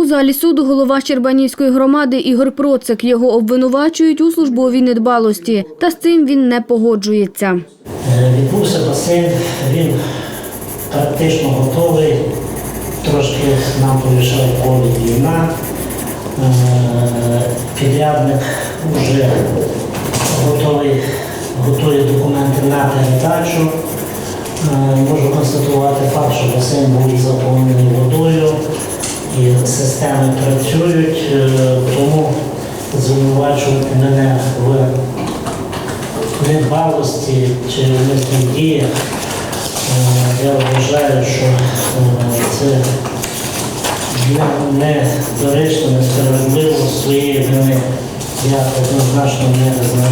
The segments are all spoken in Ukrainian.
У залі суду голова Щербанівської громади Ігор Процик його обвинувачують у службовій недбалості, та з цим він не погоджується. Е, Відбувся басейн, він практично готовий. Трошки нам помішав ковід війна. Е, Підрядник вже готовий, готує документи на передачу. Е, Можу констатувати факт, що басейн був заповнений водою і системи працюють, е, тому звинувачувати мене в недбалості чи умисних діях, е, я вважаю, що е, це не- недоречно, несправедливо своєї вини. Я однозначно не визнаю.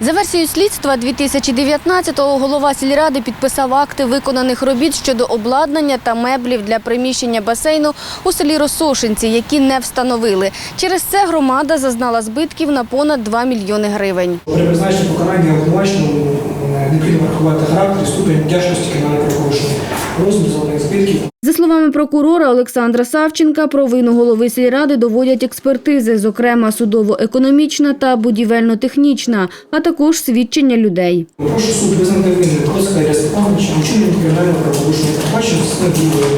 За версією слідства 2019-го голова сільради підписав акти виконаних робіт щодо обладнання та меблів для приміщення басейну у селі Росошинці, які не встановили. Через це громада зазнала збитків на понад 2 мільйони гривень. При призначенні покарання обвинуваченому е, необхідно врахувати характер і ступень тяжкості кримінального правопорушення, розмір завданих збитків, За словами прокурора Олександра Савченка, про вину голови сільради доводять експертизи, зокрема судово-економічна та будівельно-технічна, а також свідчення людей. Прошу суд визнати винним Троцька Ілля Степановича у вчиненні кримінального правопорушення, другої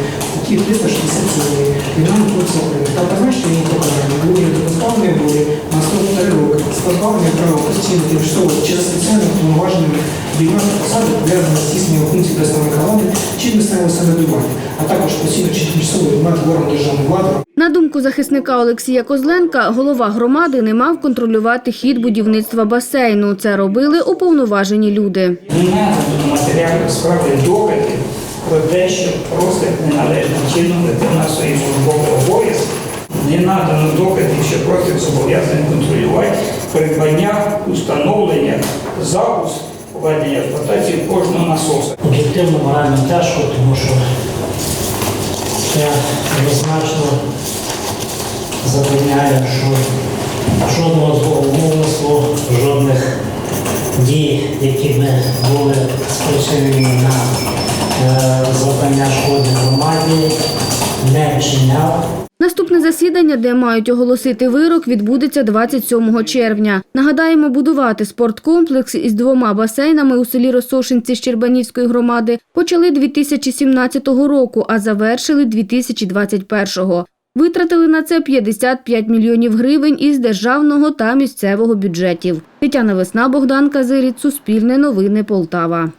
статті 367 Кримінального кодексу України та призначити йому покарання у вигляді позбавлення позбавлення права постійно тимчасово чи за спеціальними повноваженнями обіймати посади пов'язані з здійсненням функцій представника влади чи місцевого самоврядування, а також постійно чи тимчасово обіймати орган державної влади На думку захисника Олексія Козленка, голова громади не мав контролювати хід будівництва басейну. Це робили уповноважені люди. Не надано матеріалів справи доказів про те, що просто неналежним чином виконав свої службові обов'язки. Не надано доказів, що просто зобов'язаний контролювати придбання, установлення, запуск, введення в експлуатацію кожного насоса. Об'єктивно морально тяжко, тому що я однозначно запевняю, що жодного злого умислу, жодних дій, які б були спричинені на е, завдання шкоди громаді, не вчиняв. Наступне засідання, де мають оголосити вирок, відбудеться 27 червня. Нагадаємо, будувати спорткомплекс із двома басейнами у селі Росошинці Щербанівської громади почали 2017 року, а завершили 2021-го. Витратили на це 55 мільйонів гривень із державного та місцевого бюджетів. Тетяна Весна, Богдан Казиріць, Суспільне новини Полтава.